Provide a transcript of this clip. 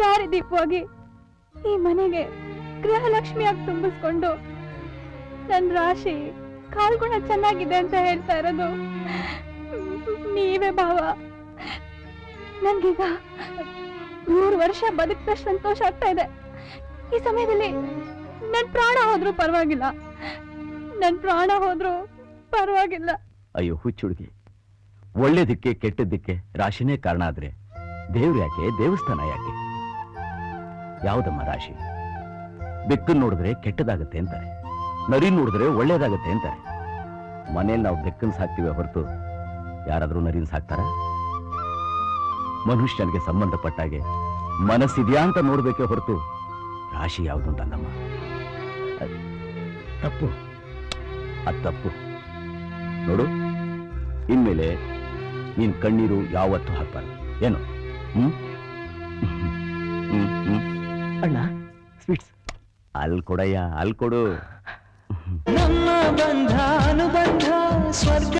ದಾರಿ ದೀಪವಾಗಿ ಈ ಮನೆಗೆ ಗೃಹಲಕ್ಷ್ಮಿಯಾಗಿ ತುಂಬಿಸ್ಕೊಂಡು ನನ್ನ ರಾಶಿ ಕಾಲ್ಗುಣ ಚೆನ್ನಾಗಿದೆ ಅಂತ ಹೇಳ್ತಾ ಇರೋದು ನೀವೇ ಭಾವ. ನನ್ಗೀಗ ನೂರು ವರ್ಷ ಬದುಕಿದಷ್ಟು ಸಂತೋಷ ಆಗ್ತಾ ಇದೆ. ಈ ಸಮಯದಲ್ಲಿ ನನ್ ಪ್ರಾಣ ಹೋದ್ರೂ ಪರವಾಗಿಲ್ಲ. ನನ್ ಪ್ರಾಣ ಹೋದ್ರೂ ಪರವಾಗಿಲ್ಲ. ಅಯ್ಯೋ ಹುಚ್ಚುಡುಗಿ ಒಳ್ಳೇದಕ್ಕೆ ಕೆಟ್ಟದ್ದಕ್ಕೆ ರಾಶಿನೇ ಕಾರಣ ಆದ್ರೆ ದೇವ್ರ ಯಾಕೆ ದೇವಸ್ಥಾನ ಯಾಕೆ? ಯಾವುದಮ್ಮ ರಾಶಿ? ಬೆಕ್ಕನ್ ನೋಡಿದ್ರೆ ಕೆಟ್ಟದಾಗತ್ತೆ ಅಂತಾರೆ. ನರಿ ನೋಡಿದ್ರೆ ಒಳ್ಳೇದಾಗತ್ತೆ ಅಂತಾರೆ. ಮನೇಲಿ ನಾವು ಬೆಕ್ಕನ್ ಸಾಕ್ತೀವಿ ಹೊರತು ಯಾರಾದ್ರೂ ನರಿನ್ ಸಾಕ್ತಾರ? ಮನುಷ್ಯನಿಗೆ ಸಂಬಂಧಪಟ್ಟಾಗೆ ಮನಸ್ಸಿದ್ಯಾ ಅಂತ ನೋಡ್ಬೇಕೆ ಹೊರತು ರಾಶಿ ಯಾವುದು ಅಂತಲ್ಲಮ್ಮ ತಪ್ಪು. ಅದ್ ತಪ್ಪು. ನೋಡು ಇನ್ಮೇಲೆ ನೀನ್ ಕಣ್ಣೀರು ಯಾವತ್ತೂ ಹಾಕ್ಬಾರ್ದು. ಏನು? ಹ್ಮ್? ಅಣ್ಣ ಸ್ವೀಟ್ಸ್ ಅಲ್ಲಿ ಕೊಡಯ್ಯ ಅಲ್ಲಿ ಕೊಡು. ನಮ್ಮ ಬಂಧ ಅನುಬಂಧ ಸ್ವರ್ಗ